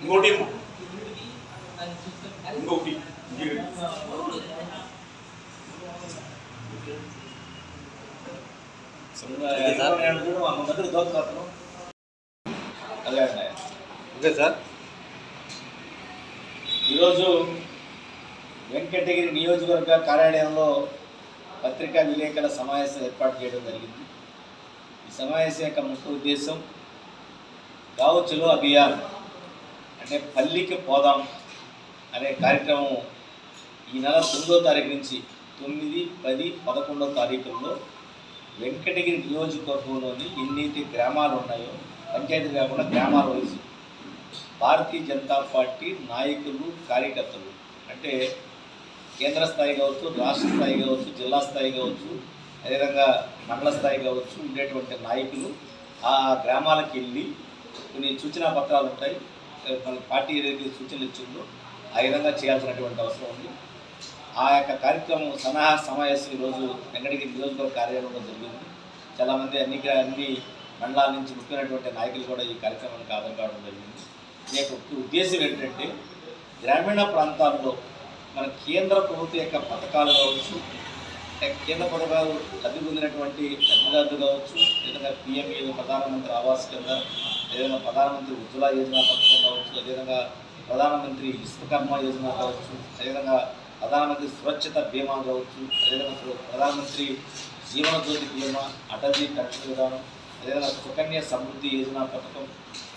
ఇంకోటి ఇంకోటి అదే ఓకే సార్ ఈరోజు వెంకటగిరి నియోజకవర్గ కార్యాలయంలో పత్రికా విలేకరుల సమావేశం ఏర్పాటు చేయడం జరిగింది. సమావేశం యొక్క ముఖ్య ఉద్దేశం గావు చెలో అభియాన్ అంటే పల్లికి పోదాం అనే కార్యక్రమం ఈ నెల తొమ్మిదో తారీఖు నుంచి తొమ్మిది పది పదకొండో తారీఖుల్లో వెంకటగిరి నియోజకవర్గంలోని ఎన్నైతే గ్రామాలు ఉన్నాయో పంచాయతీ కాకుండా గ్రామాల వయసు భారతీయ జనతా పార్టీ నాయకులు కార్యకర్తలు అంటే కేంద్ర స్థాయి కావచ్చు రాష్ట్ర స్థాయి కావచ్చు జిల్లా స్థాయి కావచ్చు అదేవిధంగా మండల స్థాయి కావచ్చు ఉండేటువంటి నాయకులు ఆ గ్రామాలకు వెళ్ళి కొన్ని సూచనా పత్రాలు ఉంటాయి. మన పార్టీ ఏదైతే సూచనలు ఇచ్చిందో ఆ విధంగా చేయాల్సినటువంటి అవసరం ఉంది. ఆ యొక్క కార్యక్రమం సన్నాహ సమావేశం ఈరోజు వెంకటగిరి నియోజకవర్గ కార్యాలయంలో జరిగింది. చాలామంది అన్ని అన్ని మండలాల నుంచి ముఖ్యమైనటువంటి నాయకులు కూడా ఈ కార్యక్రమానికి హాజరు కావడం జరిగింది. ఈ యొక్క ఉద్దేశం ఏంటంటే గ్రామీణ ప్రాంతాల్లో మన కేంద్ర ప్రభుత్వం యొక్క పథకాలు కావచ్చు కేంద్ర పథకాలు లబ్ధి పొందినటువంటి లబ్ధిదారులు కావచ్చు లేదా పిఎంఏ ప్రధానమంత్రి ఆవాస్ కింద ఏదైనా ప్రధానమంత్రి ఉజ్వల యోజన పథకం కావచ్చు అదేవిధంగా ప్రధానమంత్రి విశ్వకర్మ యోజన కావచ్చు అదేవిధంగా ప్రధానమంత్రి సురక్షిత బీమా కావచ్చు అదేవిధంగా ప్రధానమంత్రి జీవనజ్యోతి బీమా అటల్జీ పెన్షన్ విధానం అదేవిధంగా సుకన్య సమృద్ధి యోజన పథకం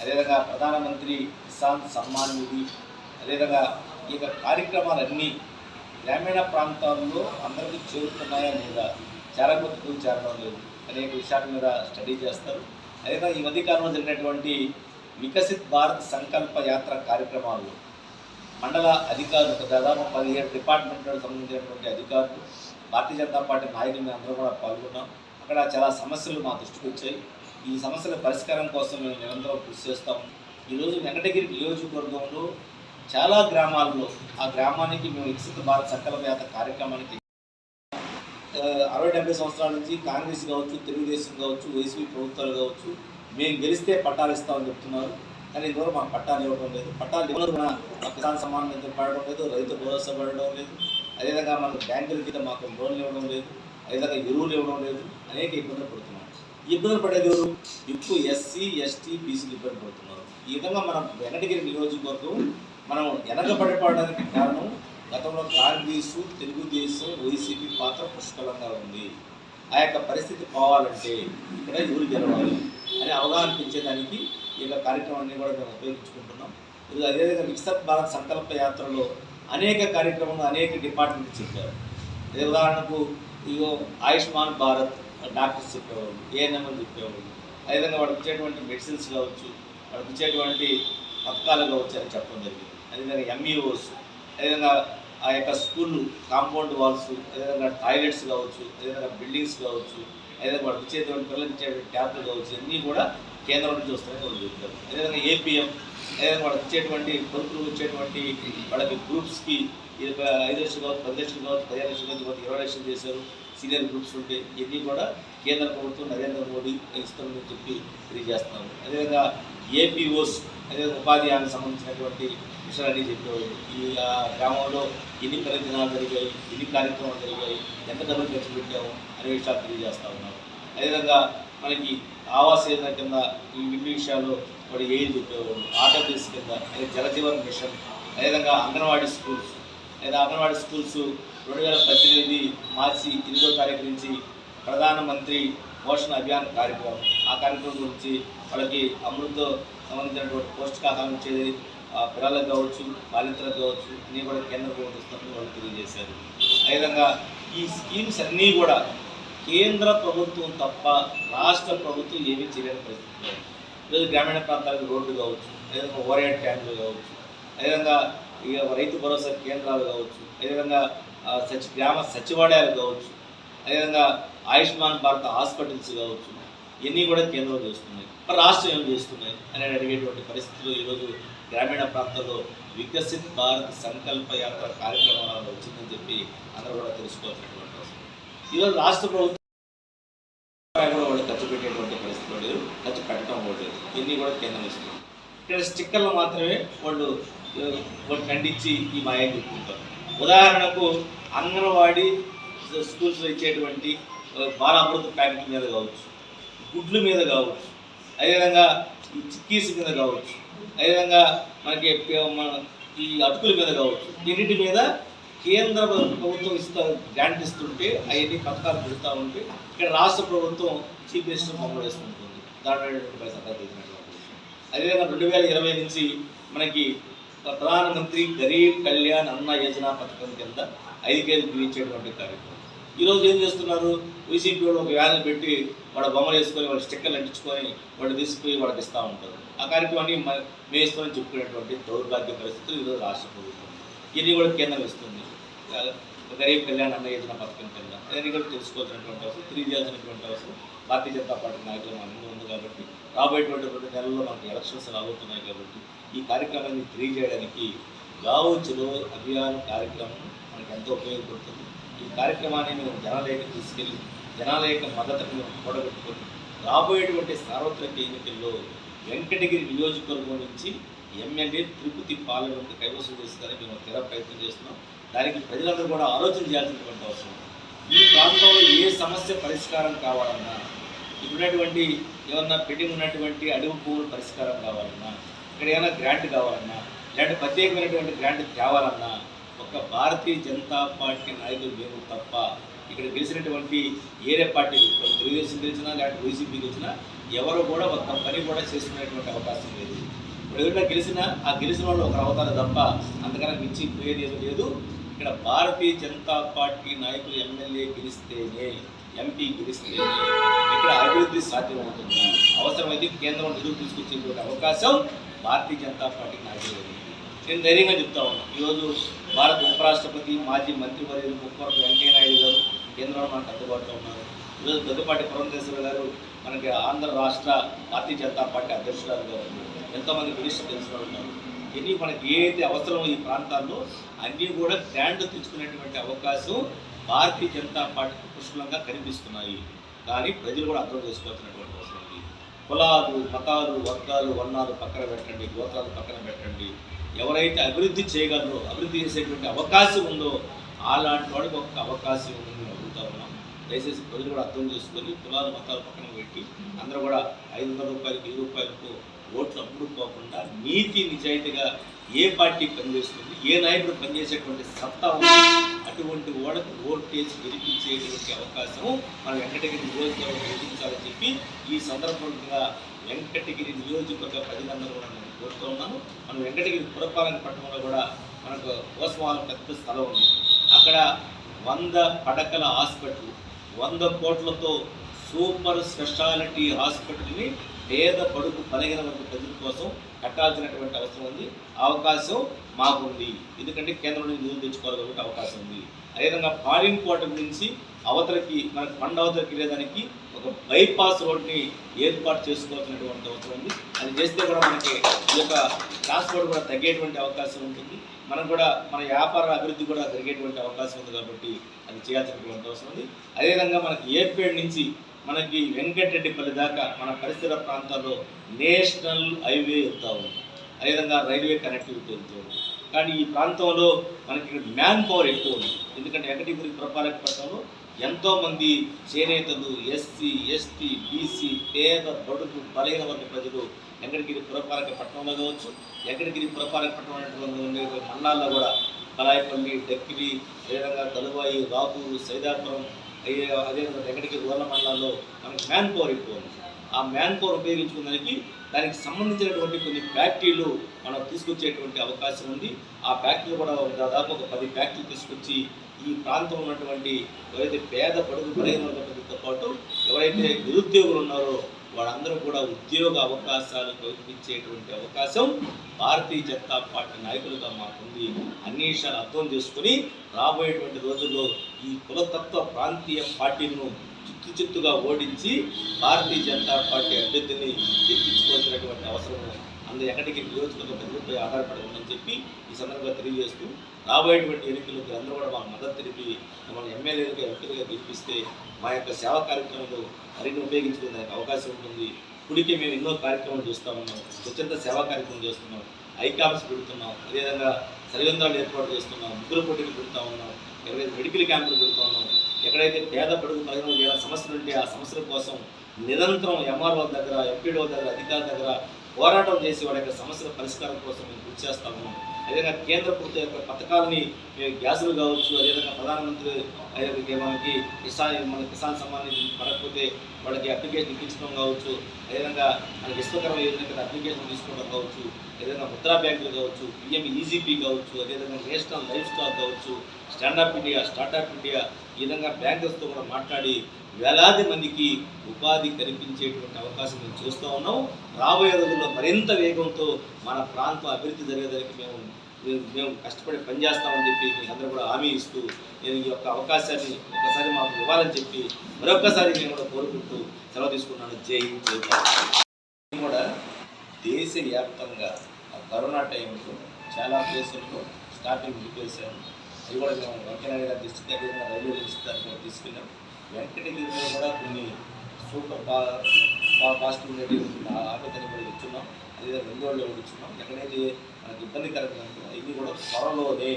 అదేవిధంగా ప్రధానమంత్రి కిసాన్ సమ్మాన్ నిధి అదేవిధంగా ఈ యొక్క కార్యక్రమాలన్నీ గ్రామీణ ప్రాంతాల్లో అందరికీ చేరుతున్నాయా లేదా? చేరకపోతే చేరడం లేదు. అనేక విషయాల మీద స్టడీ చేస్తారు. అదేవిధంగా ఈ మధ్యకాలంలో జరిగినటువంటి వికసిత్ భారత్ సంకల్ప యాత్ర కార్యక్రమాలు మండల అధికారులు దాదాపు పదిహేడు డిపార్ట్మెంట్లకు సంబంధించినటువంటి అధికారులు భారతీయ జనతా పార్టీ నాయకులు మేము అందరూ కూడా పాల్గొన్నాం. అక్కడ చాలా సమస్యలు మా దృష్టికి వచ్చాయి. ఈ సమస్యల పరిష్కారం కోసం మేము నిరంతరం కృషి చేస్తాం ఈరోజు వెంకటగిరి నియోజకవర్గంలో చాలా గ్రామాల్లో ఆ గ్రామానికి మేము వికసిత భారత్ సకల వ్యాత కార్యక్రమానికి అరవై డెబ్బై సంవత్సరాల నుంచి కాంగ్రెస్ కావచ్చు తెలుగుదేశం కావచ్చు వైసీపీ ప్రభుత్వాలు కావచ్చు మేము గెలిస్తే పట్టాలు ఇస్తామని చెప్తున్నారు. కానీ ఇందువల్ల మాకు పట్టాలు ఇవ్వడం లేదు. పట్టాలు ఇవ్వడం కిసాన్ సమ్మాన్ పడడం లేదు రైతు భరోసా పడడం లేదు. అదేవిధంగా మన బ్యాంకుల కింద మాకు లోన్లు ఇవ్వడం లేదు. అదేవిధంగా ఎరువులు ఇవ్వడం లేదు. అనేక ఇబ్బందులు పడుతున్నాం. ఇబ్బందులు పడేది ఎవరు? ఎక్కువ ఎస్సీ ఎస్టీ బీసీలు ఇబ్బంది పడుతున్నారు. ఈ విధంగా మనం వెంకటగిరి నియోజకవర్గం మనం వెనకబడిపోవడానికి కారణం గతంలో కాంగ్రెస్ తెలుగుదేశం వైసీపీ పాత్ర పుష్కలంగా ఉంది. ఆ యొక్క పరిస్థితి పోవాలంటే ఇక్కడ ఎవరు గెలవాలి అని అవగాహన పెంచేదానికి ఈ యొక్క కార్యక్రమాన్ని కూడా మేము ఉపయోగించుకుంటున్నాం. ఇది అదేవిధంగా వికసిత్ భారత్ సంకల్ప యాత్రలో అనేక కార్యక్రమాలు అనేక డిపార్ట్మెంట్ చెప్పారు. అదే ఉదాహరణకు ఇగో ఆయుష్మాన్ భారత్ డాక్టర్స్ చెప్పేవాళ్ళు ఏఎన్ఎంఎల్ చెప్పేవాళ్ళు. అదేవిధంగా వాడికి ఇచ్చేటువంటి మెడిసిన్స్ కావచ్చు వాడికి ఇచ్చేటువంటి పథకాలు కావచ్చు అని చెప్పడం జరిగింది. అదేవిధంగా ఎంఈఓస్ అదేవిధంగా ఆ యొక్క స్కూల్ కాంపౌండ్ వాల్స్ అదేవిధంగా టాయిలెట్స్ కావచ్చు అదేవిధంగా బిల్డింగ్స్ కావచ్చు అదేవిధంగా వాడికి ఇచ్చేటువంటి పిల్లలకి ఇచ్చేటువంటి ట్యాబ్లు కావచ్చు అన్నీ కూడా కేంద్రం నుంచి వస్తాయని వాళ్ళు చెప్తారు అదేవిధంగా ఏపీఎం అదేవిధంగా వాళ్ళకి ఇచ్చేటువంటి కొడుకులు ఇచ్చేటువంటి వాళ్ళకి గ్రూప్స్కి ఇది ఐదు లక్షలు కావచ్చు పది లక్షలు కావచ్చు పదిహేను లక్షలు కావచ్చు ఇరవై లక్షలు చేశారు సీనియర్ గ్రూప్స్ ఉంటే ఇవన్నీ కూడా కేంద్ర ప్రభుత్వం నరేంద్ర మోడీ ఇస్తామని చెప్పి తెలియజేస్తున్నాము. అదేవిధంగా ఏపీఓస్ అదేవిధంగా ఉపాధి హామీకి సంబంధించినటువంటి విషయాలన్నీ చెప్పేవాళ్ళు ఈ గ్రామంలో ఎన్ని పని జరిగాయి ఎన్ని కార్యక్రమాలు జరిగాయి ఎంత డబ్బులు ఖర్చు పెట్టాము అనే విషయాలు తెలియజేస్తూ ఉన్నారు అదేవిధంగా మనకి ఆవాస్ యోజన కింద ఈ ఇన్ని విషయాలు వాడు ఏం చెప్పేవాళ్ళు ఆటోబేస్ కింద అదే జలజీవన్ మిషన్ అదేవిధంగా అంగన్వాడీ స్కూల్స్ లేదా అంగన్వాడీ స్కూల్స్ రెండు వేల పద్దెనిమిది మార్చి ఎనిమిదో తారీఖు నుంచి ప్రధానమంత్రి పోషణ అభియాన్ కార్యక్రమం. ఆ కార్యక్రమం గురించి వాళ్ళకి అమృత్ సంబంధించినటువంటి పౌష్టికాహారం ఇచ్చేది పిల్లలకు కావచ్చు బాలింతలకు కావచ్చు అన్నీ కూడా కేంద్ర ప్రభుత్వం ఇస్తుందని వాళ్ళు తెలియజేశారు అదేవిధంగా ఈ స్కీమ్స్ అన్నీ కూడా కేంద్ర ప్రభుత్వం తప్ప రాష్ట్ర ప్రభుత్వం ఏమీ చేయలేని పరిస్థితి ఉంది. ఈరోజు గ్రామీణ ప్రాంతాలకు రోడ్లు కావచ్చు అదేవిధంగా ఓవర్హెడ్ ట్యాంకులు కావచ్చు అదేవిధంగా ఇక రైతు భరోసా కేంద్రాలు కావచ్చు అదేవిధంగా ఆ, సచి గ్రామ సచివాలయాలు కావచ్చు అదేవిధంగా ఆయుష్మాన్ భారత్ హాస్పిటల్స్ కావచ్చు ఇవన్నీ కూడా కేంద్రం చేస్తున్నాయి మరి రాష్ట్రం ఏం చేస్తున్నాయి అని అడిగేటువంటి పరిస్థితులు ఈరోజు గ్రామీణ ప్రాంతాల్లో వికసిత్ భారత్ సంకల్ప యాత్ర కార్యక్రమాలు వచ్చిందని చెప్పి అందరూ కూడా తెలుసుకోవాల్సినటువంటి అవసరం. ఈరోజు రాష్ట్ర ప్రభుత్వం కూడా వాళ్ళు ఖర్చు పెట్టేటువంటి పరిస్థితి లేదు. ఖర్చు పెట్టడం కూడా లేదు. కూడా కేంద్రం ఇస్తుంది ఇక్కడ స్టిక్కర్లు మాత్రమే వాళ్ళు వాళ్ళు ఖండించి ఈ మాయం చెప్పుకుంటారు. ఉదాహరణకు అంగన్వాడీ స్కూల్స్లో ఇచ్చేటువంటి బాల బాలామృత ప్యాకెట్ మీద కావచ్చు గుడ్ల మీద కావచ్చు అదేవిధంగా చిక్కీస్ మీద కావచ్చు. అదేవిధంగా మనకి మన ఈ అటుకుల మీద కావచ్చు. దీనిటి మీద కేంద్ర ప్రభుత్వం ఇస్తా గ్రాంట్ ఇస్తుంటే అవన్నీ పథకాలు పెడతా ఉంటే ఇక్కడ రాష్ట్ర ప్రభుత్వం చీఫ్ మినిస్టర్ బొమ్మలు వేసుకుంటుంది. దాని పైసా తీసినటువంటి అదేవిధంగా రెండు వేల ఇరవై నుంచి మనకి ప్రధానమంత్రి గరీబ్ కళ్యాణ్ అన్న యోజన పథకం కింద ఐదు కేజీలు ఇచ్చేటువంటి కార్యక్రమం. ఈరోజు ఏం చేస్తున్నారు? వైసీపీ వాళ్ళు ఒక వ్యాన్ పెట్టి వాళ్ళ బొమ్మలు వేసుకొని వాళ్ళ స్టిక్కర్లు అంటించుకొని వాళ్ళు తీసుకుపోయి వాళ్ళకి ఇస్తూ ఉంటారు. ఆ కార్యక్రమాన్ని మ- చెప్పుకునేటువంటి దౌర్భాగ్య పరిస్థితులు ఈరోజు రాష్ట్ర ప్రభుత్వం. ఇది కూడా కేంద్రం ఇస్తుంది. గరీబ్ కళ్యాణ్ అన్న యోజన పథకం కింద. అదని కూడా తెలుసుకోవాల్సినటువంటి అవసరం తెలియజేయాల్సినటువంటి అవసరం. భారతీయ జనతా పార్టీ నాయకులు మన ముందు ఉంది కాబట్టి రాబోయేటువంటి రెండు నెలల్లో మనకు ఎలక్షన్స్ రాబోతున్నాయి కాబట్టి ఈ కార్యక్రమాన్ని తెలియజేయడానికి గావు చెలో అభియాన్ కార్యక్రమం మనకు ఎంతో ఉపయోగపడుతుంది. ఈ కార్యక్రమాన్ని మేము జనాలయకు తీసుకెళ్ళి జనాలయక మద్దతును మేము కూడగట్టుకొని రాబోయేటువంటి సార్వత్రిక ఎన్నికల్లో వెంకటగిరి నియోజకవర్గం నుంచి ఎమ్మెల్యే తిరుపతి పాలనకు కైవసం చేస్తారని మేము తెర ప్రయత్నం చేస్తున్నాం దానికి ప్రజలందరూ కూడా ఆలోచన చేయాల్సినటువంటి అవసరం ఉంది. ఈ ప్రాంతంలో ఏ సమస్య పరిష్కారం కావాలన్నా ఇప్పుడున్నటువంటి ఏమన్నా పెండింగ్ ఉన్నటువంటి అడుగు పువ్వులు పరిష్కారం కావాలన్నా ఇక్కడ ఏమైనా గ్రాంట్ కావాలన్నా ఇలాంటి ప్రత్యేకమైనటువంటి గ్రాంట్ తేవాలన్నా ఒక భారతీయ జనతా పార్టీ నాయకులు మేము తప్ప ఇక్కడ గెలిచినటువంటి ఏరే పార్టీ ఇప్పుడు తెలుగుదేశం గెలిచినా లేకపోతే వైసీపీ గెలిచినా ఎవరు కూడా ఒక పని కూడా చేసుకునేటువంటి అవకాశం లేదు. ఇప్పుడు ఎవరైనా గెలిచినా ఆ గెలిచిన వాళ్ళు ఒకరు అవుతారు తప్ప అంతకన్నా మించి పోయేది ఏమీ లేదు. ఇక్కడ భారతీయ జనతా పార్టీ నాయకులు ఎమ్మెల్యే గెలిస్తేనే ఎంపీ గెలిస్తేనే ఇక్కడ అభివృద్ధి సాధ్యమవుతుంది. అవసరమైతే కేంద్రం నిధులు తీసుకొచ్చేటువంటి అవకాశం భారతీయ జనతా పార్టీ నాయకులు నేను ధైర్యంగా చెప్తా ఉన్నాను ఈరోజు భారత ఉపరాష్ట్రపతి మాజీ మంత్రివర్యులు ముప్పవరపు వెంకయ్య నాయుడు గారు కేంద్రంలో మనకు అందుబాటులో ఉన్నారు. ఈరోజు దగ్గుపాటి పురంధేశ్వర గారు మనకి ఆంధ్ర రాష్ట్ర భారతీయ జనతా పార్టీ అధ్యక్షురాలుగా గారు ఎంతోమంది మినిస్టర్ తెలిసిన ఉన్నారు. ఇన్ని మనకి ఏదైతే అవసరమో ఈ ప్రాంతాల్లో అన్నీ కూడా గ్రాండ్ తెచ్చుకునేటువంటి అవకాశం భారతీయ జనతా పార్టీకి పుష్కలంగా కనిపిస్తున్నాయి. కానీ ప్రజలు కూడా అర్థం చేసుకోవాల్సినటువంటి అవసరం ఉంది. కులాలు మతాలు వర్గాలు వర్ణాలు పక్కన పెట్టండి గోత్రాలు పక్కన పెట్టండి. ఎవరైతే అభివృద్ధి చేయగలరో అభివృద్ధి చేసేటువంటి అవకాశం ఉందో అలాంటి వాడికి ఒక అవకాశం ఉంది. దయచేసి ప్రజలు కూడా అర్థం చేసుకొని కులాలు మతాలు పక్కన పెట్టి అందరూ కూడా ఐదు వందల రూపాయలు వెయ్యి రూపాయలకు ఓట్లు అమ్ముడుకోకుండా నీతి నిజాయితీగా ఏ పార్టీ పనిచేస్తుంది ఏ నాయకుడు పనిచేసేటువంటి సత్తా ఉంది అటువంటి ఓడకు ఓటు వేసి గెలిపించేటువంటి అవకాశం మన వెంకటగిరి నియోజకవర్గం గెలిపించాలని చెప్పి ఈ సందర్భంగా వెంకటగిరి నియోజకవర్గ ప్రజలందరూ కూడా నేను కోరుతూ ఉన్నాను. మన వెంకటగిరి పురపాలన పట్టణంలో కూడా మనకు కోసమాల పెద్ద స్థలం ఉంది. అక్కడ వంద పడకల హాస్పిటల్ వంద కోట్లతో సూపర్ స్పెషాలిటీ హాస్పిటల్ని పేద పడుకు బలగిన వర్గ ప్రజల కోసం కట్టాల్సినటువంటి అవసరం ఉంది. అవకాశం మాకుంది. ఎందుకంటే కేంద్రం నుంచి నిధులు తెచ్చుకోవాలి కాబట్టి అవకాశం ఉంది. అదేవిధంగా పాలింకోట గురించి అవతలకి మనకు కొండ అవతలకి వెళ్ళేదానికి ఒక బైపాస్ రోడ్ని ఏర్పాటు చేసుకోవాల్సినటువంటి అవసరం ఉంది. అది చేస్తే కూడా మనకి ఈ యొక్క ట్రాన్స్పోర్ట్ కూడా తగ్గేటువంటి అవకాశం ఉంటుంది. మనం కూడా మన వ్యాపార అభివృద్ధి కూడా జరిగేటువంటి అవకాశం ఉంది కాబట్టి అది చేయాల్సినటువంటి అవసరం ఉంది. అదేవిధంగా మనకి ఏపేడ్ నుంచి మనకి వెంకటరెడ్డిపల్లి దాకా మన పరిసర ప్రాంతాల్లో నేషనల్ హైవే వెళ్తా ఉంది. అదేవిధంగా రైల్వే కనెక్టివిటీ వెళ్తూ ఉంది. కానీ ఈ ప్రాంతంలో మనకి మ్యాన్ పవర్ ఎక్కువ ఉంది. ఎందుకంటే వెంకటగిరి పురపాలక పట్టణంలో ఎంతోమంది చేనేతలు ఎస్సీ ఎస్టీ బీసీ పేద బడుగు బలహీన వర్గ ప్రజలు వెంకటగిరి పురపాలక పట్టణంలో కావచ్చు వెంకటగిరి పురపాలక పట్టణంలో ఉండే మండలాల్లో కూడా కలాయపల్లి డక్కిలి అదేవిధంగా తలువాయి రాపూరు సైదాపురం అయ్యే అదేవిధంగా వెంకటగిరి ఊర్ల మండలాల్లో మనకి మ్యాన్ పవర్ ఎక్కువ ఉంది. ఆ మ్యాన్ పవర్ ఉపయోగించుకోవడానికి దానికి సంబంధించినటువంటి కొన్ని ఫ్యాక్టరీలు మనం తీసుకొచ్చేటువంటి అవకాశం ఉంది. ఆ ఫ్యాక్టరీలు కూడా దాదాపు ఒక పది ఫ్యాక్టరీలు తీసుకొచ్చి ఈ ప్రాంతంలో ఉన్నటువంటి ఎవరైతే పేద పడుగు బలహీన పాటు ఎవరైతే నిరుద్యోగులు ఉన్నారో వాళ్ళందరూ కూడా ఉద్యోగ అవకాశాలు కల్పించేటువంటి అవకాశం భారతీయ జనతా పార్టీ నాయకులుగా మాకుంది. అన్ని విషయాలు అర్థం చేసుకుని రాబోయేటువంటి రోజుల్లో ఈ కులతత్వ ప్రాంతీయ పార్టీలను చిత్తు చిత్తుగా ఓడించి భారతీయ జనతా పార్టీ అభ్యర్థిని గెలిపించుకోవాల్సినటువంటి అవసరం అందు ఎక్కడికి నియోజకవర్గ ప్రజలపై ఆధారపడి ఉందని చెప్పి ఈ సందర్భంగా తెలియజేస్తూ రాబోయేటువంటి ఎన్నికలకు అందరూ కూడా మాకు మద్దతు తెలిపి మమ్మల్ని ఎమ్మెల్యేలుగా ఎంపీలుగా గెలిపిస్తే మా యొక్క సేవా కార్యక్రమంలో మరిన్ని ఉపయోగించుకునే అవకాశం ఉంటుంది. ఇప్పటికే మేము ఎన్నో కార్యక్రమాలు చూస్తూ ఉన్నాం స్వచ్ఛంద సేవా కార్యక్రమం చేస్తున్నాం ఐకాప్స్ పెడుతున్నాం అదేవిధంగా సరిహంద్రాలు ఏర్పాటు చేస్తున్నాం ముగ్గురు పోటీలు పెడుతూ ఉన్నాం ఎక్కడైతే మెడికల్ క్యాంపులు పెడుతూ ఉన్నాం. ఎక్కడైతే పేద పడుగు పదిహేను వేల సమస్యలు ఉంటే ఆ సమస్యల కోసం నిరంతరం ఎంఆర్ఓ దగ్గర ఎంపీడో దగ్గర అధికారుల దగ్గర పోరాటం చేసి వాళ్ళ యొక్క సమస్యల పరిష్కారం కోసం మేము కృషి చేస్తాము అదేవిధంగా కేంద్ర ప్రభుత్వం యొక్క పథకాలని మేము గ్యాసులు కావచ్చు అదేవిధంగా ప్రధానమంత్రి అదేవిధంగా మనకి కిసాన్ మన కిసాన్ సమ్మాన్ నిధి పడకపోతే వాళ్ళకి అప్లికేషన్ ఇప్పించడం కావచ్చు అదేవిధంగా మనకి విశ్వకర్మ యోజన కింద అప్లికేషన్ తీసుకోవడం కావచ్చు ఏదైనా ముద్రా బ్యాంకులు కావచ్చు పిఎం ఈజీపీ కావచ్చు అదేవిధంగా నేషనల్ లైఫ్ స్టాక్ కావచ్చు stand up India startup India ఈ విధంగా బ్యాంకర్స్తో కూడా మాట్లాడి వేలాది మందికి ఉపాధి కల్పించేటువంటి అవకాశం మేము చూస్తూ ఉన్నాం. రాబోయే రోజుల్లో మరింత వేగంతో మన ప్రాంత అభివృద్ధి జరిగేదానికి మేము మేము- కష్టపడి పనిచేస్తామని చెప్పి మీకు అందరూ కూడా హామీ ఇస్తూ నేను ఈ యొక్క అవకాశాన్ని ఒకసారి మాకు ఇవ్వాలని చెప్పి మరొకసారి నేను కూడా కోరుకుంటూ సెలవు తీసుకున్నాను. జై జై కూడా దేశవ్యాప్తంగా ఆ కరోనా టైంలో చాలా ప్లేసుల్లో స్టార్టింగ్ నిలిపేశాము అది కూడా మేము వెంకయ్య గారి దృష్టికి అదేవిధంగా రైల్వే దృష్టి కూడా తీసుకెళ్ళాం. వెంకటగిరిలో కూడా కొన్ని సూపర్ పా పా- పాజిటివ్ ఉండేవి ఆపేతని కూడా ఇచ్చున్నాం వాళ్ళు కూడా ఇచ్చున్నాం ఎక్కడైతే మనకి ఇబ్బందికరంగా ఇవి కూడా త్వరలోనే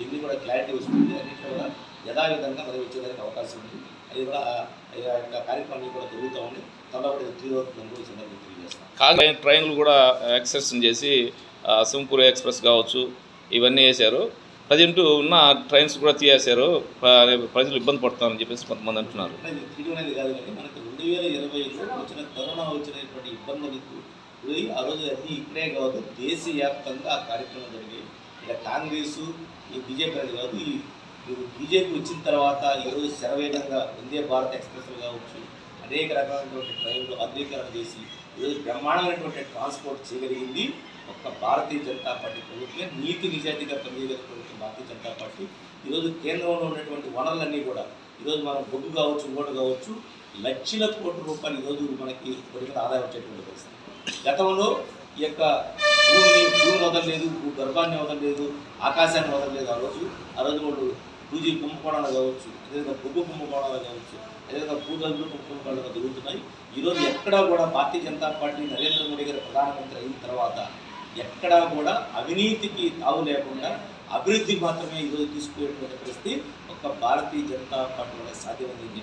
ఇన్ని కూడా క్లారిటీ వస్తుంది. అన్నింటిలో కూడా యథావిధంగా మరి వచ్చేదానికి అవకాశం ఉంది. అది కూడా యొక్క కార్యక్రమాలు కూడా జరుగుతూ ఉంది. తొందరపడి తీరవుతుందని కూడా సందర్భంగా తెలియజేస్తాం. ట్రైన్లు కూడా ఎక్సెషన్ చేసి సింగపూర్ ఎక్స్ప్రెస్ కావచ్చు ఇవన్నీ వేశారు. ప్రజెంట్ ఉన్న ట్రైన్స్ కూడా తీసేశారు. ప్ర- ప్రజలు ఇబ్బంది పడుతున్నారని చెప్పేసి కొంతమంది అంటున్నారు. కాదు కానీ మనకి రెండు వేల ఇరవైలో వచ్చిన కరోనా వచ్చినటువంటి ఇబ్బందులకు గురి ఆ రోజు అన్నీ ఇక్కడే కాదు దేశవ్యాప్తంగా ఆ కార్యక్రమం జరిగాయి ఇలా కాంగ్రెస్ ఈ బీజేపీ అనేది కాదు ఈ బీజేపీ వచ్చిన తర్వాత ఈరోజు శరవేగంగా వందే భారత్ ఎక్స్ప్రెస్లు కావచ్చు అనేక రకాలైనటువంటి ట్రైన్లు ఆధునీకరణ చేసి ఈరోజు బ్రహ్మాండమైనటువంటి ట్రాన్స్పోర్ట్ చేయగలిగింది ఒక్క భారతీయ జనతా పార్టీ ప్రభుత్వమే. నీతి నిజాయితీగా పనిచేయగలిగినటువంటి భారతీయ జనతా పార్టీ. ఈరోజు కేంద్రంలో ఉన్నటువంటి వనరులన్నీ కూడా ఈరోజు మనం బొగ్గు కావచ్చు ఓటు కావచ్చు లక్షల కోట్ల రూపాయలు ఈరోజు మనకి వాటి ఆదాయం వచ్చేటువంటి పరిస్థితి. గతంలో ఈ యొక్క భూమిని భూమిని వదలలేదు భూ గర్భాన్ని వదలలేదు ఆకాశాన్ని వదలలేదు ఆ రోజు. ఆ రోజు వాళ్ళు పూజీ కుంభకోణాలు కావచ్చు అదేవిధంగా బొగ్గు కుంభకోణాలు కావచ్చు అదేవిధంగా పూజలు కుంభకోణాలు జరుగుతున్నాయి ఈరోజు ఎక్కడా కూడా భారతీయ జనతా పార్టీ నరేంద్ర మోడీ గారు ప్రధానమంత్రి అయిన తర్వాత ఎక్కడా కూడా అవినీతికి తావు లేకుండా అభివృద్ధి మాత్రమే ఈరోజు తీసుకునేటువంటి పరిస్థితి. భారతీయ జనతా పార్టీ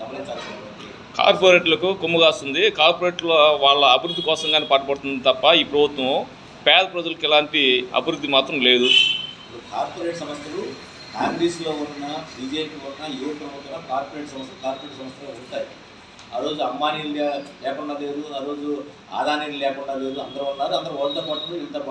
గమనించాల్సినటువంటి కార్పొరేట్లకు కొమ్ము కాస్తుంది. కార్పొరేట్ల వాళ్ళ అభివృద్ధి కోసం కానీ పాటుపడుతుంది తప్ప ఈ ప్రభుత్వం పేద ప్రజలకు ఎలాంటి అభివృద్ధి మాత్రం లేదు. కార్పొరేట్ సంస్థలు కాంగ్రెస్లో ఉన్న బీజేపీ ఉన్న ఏ ప్రభుత్వం కార్పొరేట్ సంస్థలు కార్పొరేట్ సంస్థలు ఉంటాయి. ఆ రోజు అంబానీలు లేకుండా లేదు ఆ రోజు ఆదానీలు లేకుండా లేదు అందరూ ఉన్నారు అందరూ వాళ్ళతో పాటు పాటు